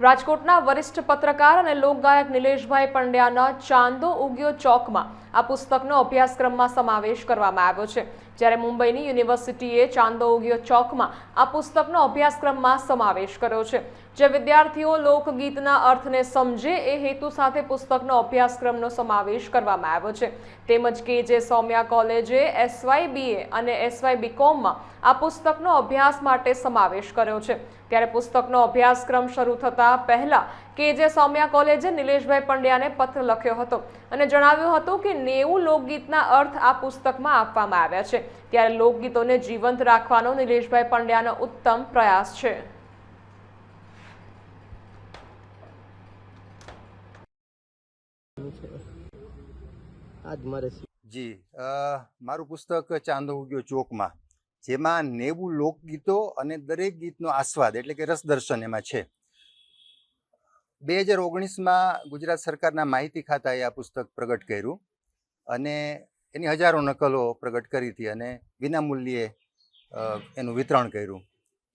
રાજકોટના વરિષ્ઠ પત્રકાર અને લોકગાયક નિલેશભાઈ પંડ્યાના ચાંદો ઉગ્યો ચોકમાં આ પુસ્તકનો અભ્યાસક્રમમાં સમાવેશ કરવામાં આવ્યો છે. જ્યારે મુંબઈની યુનિવર્સિટીએ ચાંદોગીઓ ચોકમાં આ પુસ્તકનો અભ્યાસક્રમમાં સમાવેશ કર્યો છે. જે વિદ્યાર્થીઓ લોકગીતના અર્થને સમજે એ હેતુ સાથે પુસ્તકનો અભ્યાસક્રમનો સમાવેશ કરવામાં આવ્યો છે. તેમજ કે જે સૌમ્યા કોલેજે એસવાય બીએ અને એસવાય બીકોમમાં આ પુસ્તકનો અભ્યાસ માટે સમાવેશ કર્યો છે. ત્યારે પુસ્તકનો અભ્યાસક્રમ શરૂ થતાં પહેલા કે જે સૌમ્યા કોલેજે નિલેશભાઈ પંડ્યાને પત્ર લખ્યો હતો અને જણાવ્યું હતું કે નેવું લોકગીતના અર્થ આ પુસ્તકમાં આપવામાં આવ્યા છે. ત્યારે લોકગીતોને જીવંત રાખવાનો નિલેશભાઈ પંડ્યાનો ઉત્તમ પ્રયાસ છે. આજ મારે જી અ, મારું પુસ્તક ચાંદો ઉગ્યો ચોકમાં જેમાં નેવું લોકગીતો અને દરેક ગીતનો આસ્વાદ એટલે કે રસદર્શન એમાં છે. બે હજાર ઓગણીસમાં ગુજરાત સરકારના માહિતી ખાતાએ આ પુસ્તક પ્રગટ કર્યું અને એની હજારો નકલો પ્રગટ કરી હતી અને વિનામૂલ્યે એનું વિતરણ કર્યું.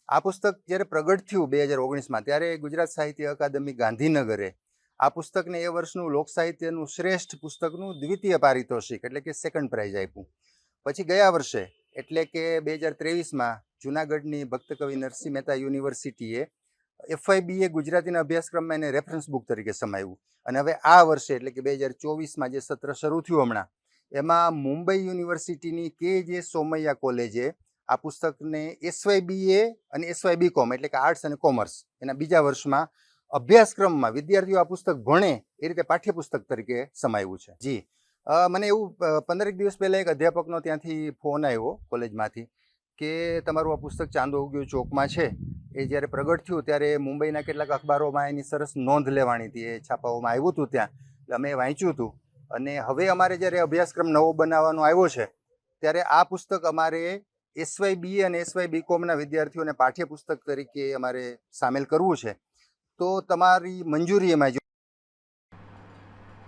આ પુસ્તક જ્યારે પ્રગટ થયું બે હજાર ઓગણીસમાં, ત્યારે ગુજરાત સાહિત્ય અકાદમી ગાંધીનગરે આ પુસ્તકને એ વર્ષનું લોક સાહિત્યનું શ્રેષ્ઠ પુસ્તકનું દ્વિતીય પારિતોષિક એટલે કે સેકન્ડ પ્રાઇઝ આપ્યું. પછી ગયા વર્ષે, એટલે કે બે હજાર ત્રેવીસમાં, જુનાગઢની ભક્તકવિ નરસિંહ મહેતા યુનિવર્સિટીએ એફઆઈબીએ ગુજરાતીના અભ્યાસક્રમમાં એને રેફરન્સ બુક તરીકે સમાવ્યું અને હવે આ વર્ષે, એટલે કે બે હજાર ચોવીસમાં જે સત્ર શરૂ થયું હમણાં, એમાં મુંબઈ યુનિવર્સિટીની કે જે સોમૈયા કોલેજે આ પુસ્તકને એસવાયબીએ અને એસવાયબી બીકોમ એટલે કે આર્ટ્સ અને કોમર્સ, એના બીજા વર્ષમાં અભ્યાસક્રમમાં વિદ્યાર્થીઓ આ પુસ્તક ભણે, એ રીતે પાઠ્યપુસ્તક તરીકે સમાવ્યું છે. જી. મને એવું પંદરેક દિવસ પહેલાં એક અધ્યાપકનો ત્યાંથી ફોન આવ્યો કોલેજમાંથી કે તમારું આ પુસ્તક ચાંદો ઉગ્યો ચોકમાં છે. એ જ્યારે પ્રગટ થયું ત્યારે મુંબઈના કેટલાક અખબારોમાં એની સરસ નોંધ લેવાની હતી. એ છાપાઓમાં આવ્યું હતું ત્યાં. એટલે અમે વાંચ્યું હતું. અને હવે અમારે જ્યારે અભ્યાસક્રમ નવો બનાવવાનો આવ્યો છે, ત્યારે આ પુસ્તક અમારે એસવાય બી અને એસવાય બીકોમના વિદ્યાર્થીઓને પાઠ્યપુસ્તક તરીકે અમારે સામેલ કરવું છે. તો તમારી મંજૂરી એમાં